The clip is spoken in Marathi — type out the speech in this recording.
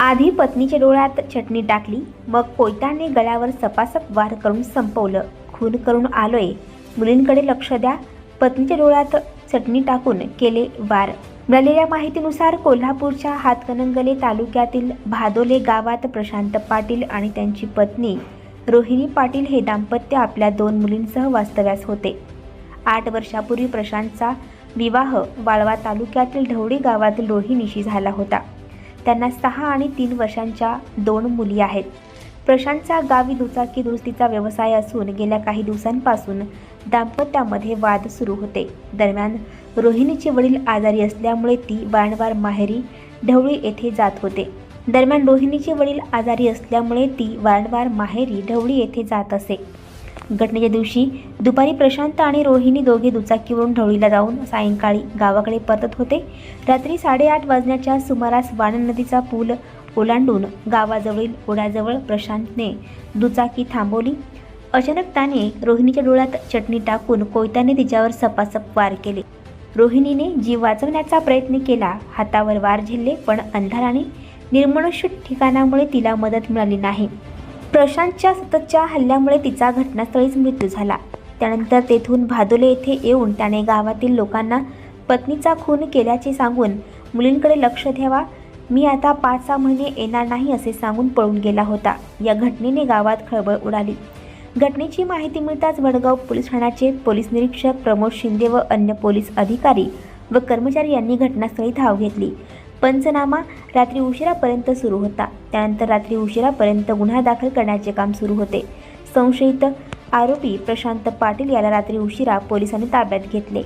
आधी पत्नीच्या डोळ्यात चटणी टाकली मग कोयताने गळ्यावर सपासप वार करून संपवलं. खून करून आलोय. मुलींकडे लक्ष द्या. पत्नीच्या डोळ्यात चटणी टाकून केले वार. मिळालेल्या माहितीनुसार कोल्हापूरच्या हातकणंगले तालुक्यातील भादोले गावात प्रशांत पाटील आणि त्यांची पत्नी रोहिणी पाटील हे दाम्पत्य आपल्या दोन मुलींसह वास्तव्यास होते. आठ वर्षापूर्वी प्रशांतचा विवाह वाळवा तालुक्यातील ढवळी गावातील रोहिणीशी झाला होता. त्यांना सहा आणि तीन वर्षांच्या दोन मुली आहेत. प्रशांतचा गावी दुचाकी दुरुस्तीचा व्यवसाय असून गेल्या काही दिवसांपासून दाम्पत्यामध्ये वाद सुरू होते. दरम्यान रोहिणीचे वडील आजारी असल्यामुळे ती वारंवार माहेरी ढवळी येथे जात होते. दरम्यान रोहिणीचे वडील आजारी असल्यामुळे ती वारंवार माहेरी ढवळी येथे जात असे. घटनेच्या दिवशी दुपारी प्रशांत आणि रोहिणी दोघे दुचाकीवरून ढवळीला जाऊन सायंकाळी गावाकडे परतत होते. रात्री साडेआठ वाजण्याच्या सुमारास वाणन नदीचा पूल ओलांडून गावाजवळील ओढ्याजवळ प्रशांतने दुचाकी थांबवली. अचानक त्याने रोहिणीच्या डोळ्यात चटणी टाकून कोयत्याने तिच्यावर सपासप वार केले. रोहिणीने जीव वाचवण्याचा प्रयत्न केला हातावर वार झेलले पण अंधाराने निर्मनुष्य ठिकाणामुळे तिला मदत मिळाली नाही. प्रशांतच्या सततच्या हल्ल्यामुळे तिचा घटनास्थळीच मृत्यू झाला. त्यानंतर तेथून भादोले येथे येऊन त्याने गावातील लोकांना पत्नीचा खून केल्याचे सांगून मुलींकडे लक्ष ठेवा मी आता पाच सहा महिने येणार नाही असे सांगून पळून गेला होता. या घटनेने गावात खळबळ उडाली. घटनेची माहिती मिळताच वडगाव पोलीस ठाण्याचे पोलीस निरीक्षक प्रमोद शिंदे व अन्य पोलीस अधिकारी व कर्मचारी यांनी घटनास्थळी धाव घेतली. पंचनामा रात्री उशिरापर्यंत सुरू होता. त्यानंतर रात्री उशिरापर्यंत गुन्हा दाखल करण्याचे काम सुरू होते. संशयित आरोपी प्रशांत पाटील याला रात्री उशिरा पोलिसांनी ताब्यात घेतले.